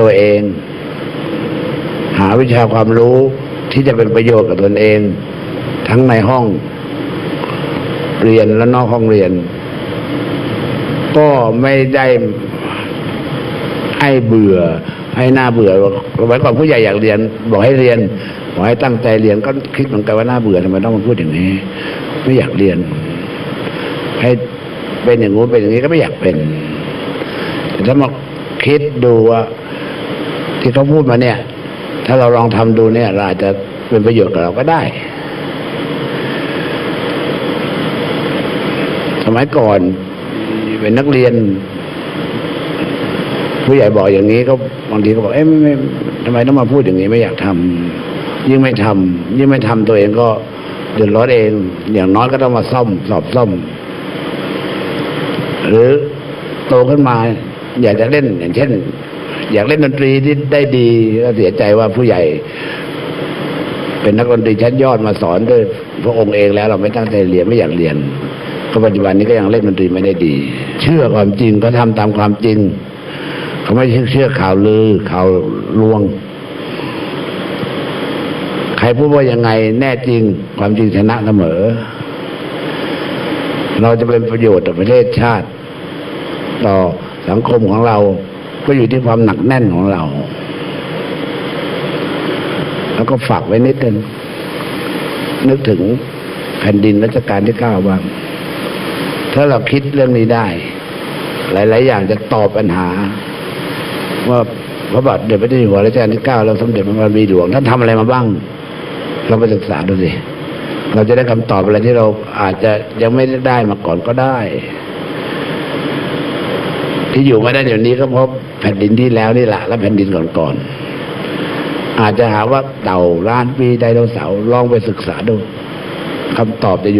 ตัวเอง หาวิชาความรู้ที่จะเป็นประโยชน์กับตนเอง ทั้งในห้องเรียนและนอกห้องเรียน ก็ไม่ได้ให้เบื่อ ให้หน้าเบื่อไว้ก่อนผู้ใหญ่อยากเรียน บอกให้เรียนบอกให้ตั้งใจเรียนก็คิดเหมือนกันว่าหน่าเบื่อทำไมต้องมาพูดอย่างนี้ ไม่อยากเรียน ให้เป็นอย่างงู้นเป็นอย่างนี้ก็ไม่อยากเป็นแต่ถ้ามา คิดดูว่าที่เขาพูดมาเนี่ย ถ้าเราลองทำดูเนี่ยเราอาจจะเป็นประโยชน์กับเราก็ได้ สมัยก่อนเป็นนักเรียน ผู้ใหญ่บอกอย่างนี้ก็บางทีก็บอกเอ๊ะไม่ทำไมต้องมาพูดอย่างนี้ไม่อยากทำยิ่งไม่ทำยิ่งไม่ทำตัวเองก็เดือดร้อนเอง อย่างน้อยก็ต้องมาซ่อม สอบซ่อม หรือโตขึ้นมา อยากจะเล่นอย่างเช่น อยากเล่นดนตรีที่ได้ดีก็เสียใจว่าผู้ใหญ่ เป็นนักดนตรีชั้นยอดมาสอนด้วยพระองค์เองแล้ว เราไม่ตั้งใจเรียนไม่อยากเรียนก็ปัจจุบันนี้ก็ยังเล่นดนตรีไม่ได้ดี เชื่อความจริงก็ทำตามความจริงเขาไม่เชื่อข่าวลือข่าวลวง ใครพูดว่ายังไง แน่จริง ความจริงชนะเสมอ เราจะเป็นประโยชน์ต่อประเทศชาติ ต่อ สังคมของเรา ก็อยู่ที่ความหนักแน่นของเรา แล้วก็ฝากไว้นิดนึงนึกถึงแผ่นดินรัชกาลที่เก้าบ้าง ถ้าเราคิดเรื่องนี้ได้ หลาย ๆ อย่างจะตอบปัญหา ว่าพระบาทเด็จพระเจ้าอยู่หัวรัชกาลที่เก้าเราสมเด็จพระบรมหลวงท่านทำอะไรมาบ้าง เราไปศึกษาดูสิเราจะได้คำตอบอะไรที่เราอาจจะยังไม่ได้มาก่อนก็ได้ ที่อยู่มาได้เดี๋ยวนี้ก็เพราะแผ่นดินที่แล้วนี่แหละและแผ่นดินก่อนๆอาจจะหาว่าเต่าล้านปีไดโนเสาร์ลองไปศึกษาดูคำตอบจะอยู่